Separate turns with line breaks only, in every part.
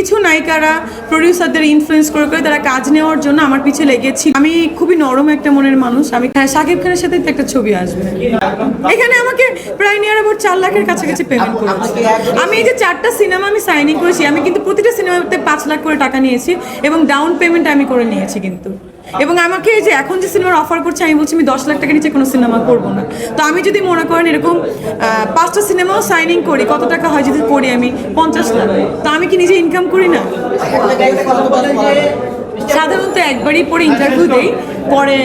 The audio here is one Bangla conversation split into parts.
কিছু নায়িকারা প্রডিউসারদের ইনফ্লুয়েন্স করে করে তারা কাজ নেওয়ার জন্য আমার পিছে লেগেছি আমি খুবই নরম একটা মনের মানুষ। আমি হ্যাঁ শাকিব খানের সাথে একটা ছবি আসবে। এখানে আমাকে প্রায় নিয়ার অ্যাবাউট চার লাখের কাছাকাছি পেমেন্ট করেছে। আমি এই যে চারটা সিনেমা আমি সাইনিং করেছি আমি কিন্তু প্রতিটা সিনেমাতে পাঁচ লাখ করে টাকা নিয়েছি এবং ডাউন পেমেন্ট আমি করে নিয়েছি কিন্তু। এবং আমাকে এই যে এখন যে সিনেমার অফার করছে, আমি বলছি, আমি দশ লাখ টাকা নিচে কোনো সিনেমা করব না। তো আমি যদি মনে করেন এরকম পাঁচটা সিনেমাও সাইনিং করি, কত টাকা হয় যদি করি আমি? পঞ্চাশ লাখ। তো আমি কি নিজে ইনকাম করি না? সাধারণত একবারই পরে ইন্টারভিউ দেই, পরে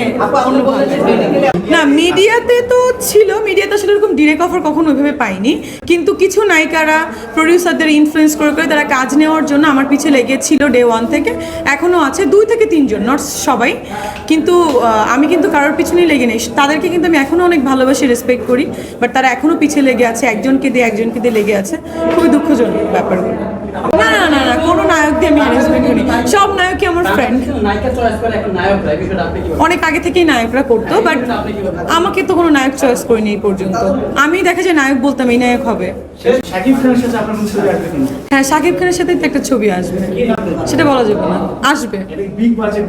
না মিডিয়াতে তো ছিল মিডিয়াতে আসলে এরকম ডিরেক্ট অফার কখনো ওইভাবে পাইনি। কিন্তু কিছু নায়িকারা প্রডিউসারদের ইনফ্লুয়েন্স করে করে তারা কাজ নেওয়ার জন্য আমার পিছে লেগেছিল ডে ওয়ান থেকে। এখনও আছে দুই থেকে তিনজন নট সবাই। কিন্তু আমি কিন্তু কারোর পিছনেই লেগে নেই। তাদেরকে কিন্তু আমি এখনও অনেক ভালোবাসি রেসপেক্ট করি। বাট তারা এখনও পিছে লেগে আছে, একজনকে দিয়ে একজনকে দিয়ে লেগে আছে। খুবই দুঃখজনক ব্যাপারগুলো। না না না না কোনো নায়ক দিয়ে আমি অ্যারেঞ্জমেন্ট করি সব নায়কই আমার ফ্রেন্ড? অনেক আগে থেকেই নায়করা করতো বাট আমাকে তো কোনো নায়ক চয়েস করিনি এই পর্যন্ত। আমি দেখা যায় নায়ক বলতাম এই নায়ক হবে। হ্যাঁ শাকিব খানের সাথে তো একটা ছবি আসবে। সেটা বলা যাবে না। আসবে।
বিগ বাজেট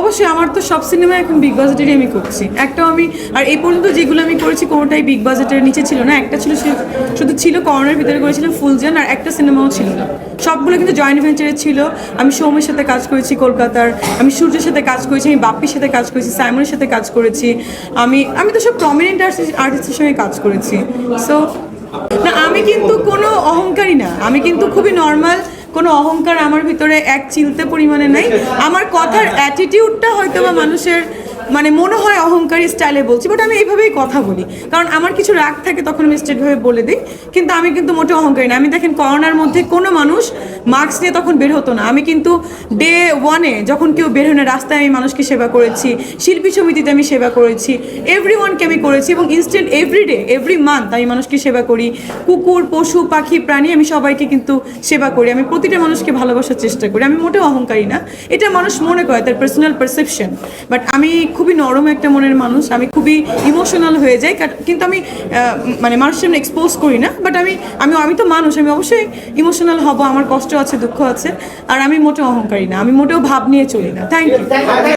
অবশ্যই আমার তো সব সিনেমা এখন বিগ বাজেটেরই আমি করছি। একটাও আমি আর এই পর্যন্ত যেগুলো আমি করেছি কোনোটাই বিগ বাজেটের নিচে ছিল না। একটা ছিল শুধু ছিল করোনার ভিতরে করেছিলাম ফুলজান আর একটা সিনেমাও ছিল না। সবগুলো কিন্তু জয়েন্ট ভেঞ্চারে ছিল। আমি সৌমের সাথে কাজ করেছি কলকাতার। আমি সূর্যের সাথে কাজ করেছি আমি বাপ্পির সাথে কাজ করেছি সাইমনের সাথে কাজ করেছি। আমি আমি তো সব প্রমিনেন্ট আর্টিস্টের সঙ্গে কাজ করেছি। সো না আমি কিন্তু কোনো অহংকারী না। আমি কিন্তু খুবই নর্মাল কোনো অহংকার আমার ভিতরে এক চিলতে পরিমাণে নাই। আমার কথার অ্যাটিটিউডটা হয়তো বা মানুষের মানে মনে হয় অহংকারী স্টাইলে বলছি বাট আমি এইভাবেই কথা বলি। কারণ আমার কিছু রাগ থাকে তখন আমি স্ট্রেটভাবে বলে দিই, কিন্তু আমি কিন্তু মোটে অহংকারী না। আমি দেখেন করোনার মধ্যে কোনো মানুষ মাস্ক নিয়ে তখন বের হতো না। আমি কিন্তু ডে ওয়ানে যখন কেউ বের হয় না, রাস্তায় আমি মানুষকে সেবা করেছি, শিল্পী সমিতিতে আমি সেবা করেছি এভরি ওয়ানকে আমি করেছি এবং ইনস্ট্যান্ট এভরিডে এভরি মান্থ আমি মানুষকে সেবা করি। কুকুর, পশু, পাখি, প্রাণী আমি সবাইকে কিন্তু সেবা করি। আমি প্রতিটা মানুষকে ভালোবাসার চেষ্টা করি। আমি মোটেও অহংকারী না। এটা মানুষ মনে করে, তার পার্সোনাল পারসেপশন বাট আমি খুবই নরম একটা মনের মানুষ। আমি খুবই ইমোশনাল হয়ে যাই কিন্তু আমি মানে মানুষের সামনে এক্সপোজ করি না বাট আমি আমি আমি তো মানুষ, আমি অবশ্যই ইমোশনাল হব, আমার কষ্ট আছে, দুঃখ আছে, আর আমি মোটেও অহংকারী না, আমি মোটেও ভাব নিয়ে চলি না। Thank you